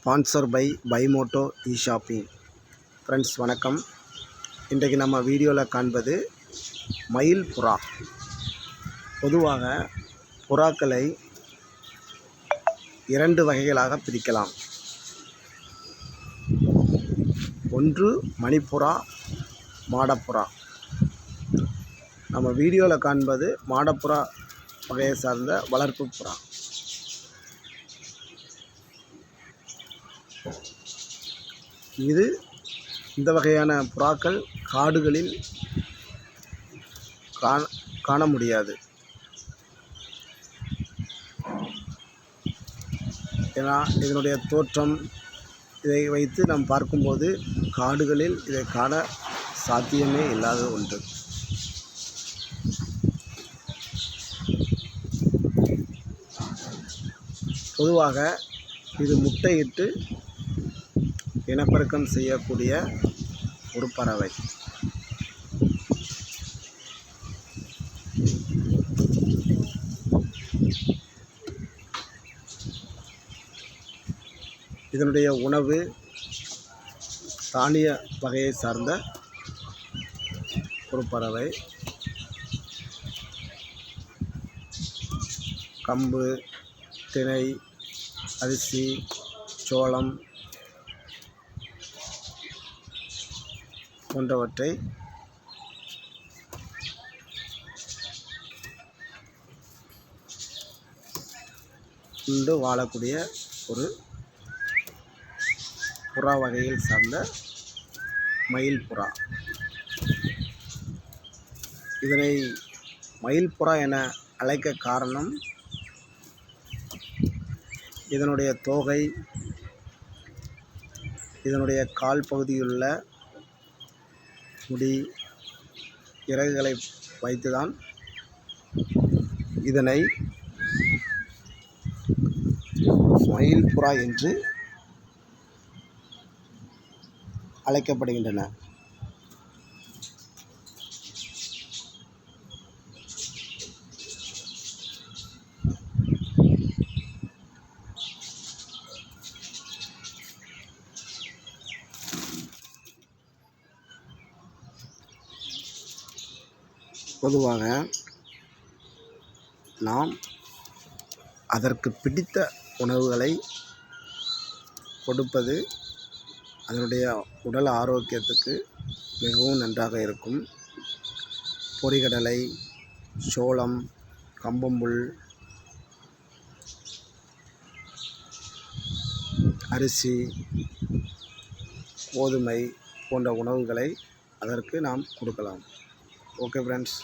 Sponsor by பைமோட்டோ இ shopping friends வணக்கம். இன்றைக்கு நம்ம வீடியோவில் காண்பது மயில் புறா. பொதுவாக புறாக்களை இரண்டு வகைகளாக பிரிக்கலாம். ஒன்று மணிப்புறா மாடப்புறா. நம்ம வீடியோவில் காண்பது மாடப்புறா வகையை சார்ந்த வளர்ப்பு புறா. இது இந்த வகையான புறாக்கள் காடுகளில் காண காண முடியாது. ஏன்னா இதனுடைய தோற்றம் இதை வைத்து நாம் பார்க்கும்போது காடுகளில் இதை காண சாத்தியமே இல்லாத ஒன்று. பொதுவாக இது முட்டையிட்டு இனப்பெருக்கம் செய்யக்கூடிய ஒரு பறவை. இதனுடைய உணவு தானிய வகையை சார்ந்த ஒரு பறவை. கம்பு திணை அரிசி சோளம் போன்றவற்றை உண்டு வாழக்கூடிய ஒரு புறா வகையில் சார்ந்த மயில் புறா. இதனை மயில் புறா என அழைக்க காரணம் இதனுடைய தோகை இதனுடைய கால் பகுதியுள்ள முடி இறகுகளை வைத்துதான் இதனை மயில் புறா என்று அழைக்கப்படுகின்றன. பொதுவாக நாம் அதற்கு பிடித்த உணவுகளை கொடுப்பது அதனுடைய உடல் ஆரோக்கியத்துக்கு மிகவும் நன்றாக இருக்கும். பொரிகடலை சோளம் கம்பம்புல் அரிசி கோதுமை போன்ற உணவுகளை அதற்கு நாம் கொடுக்கலாம். Okay friends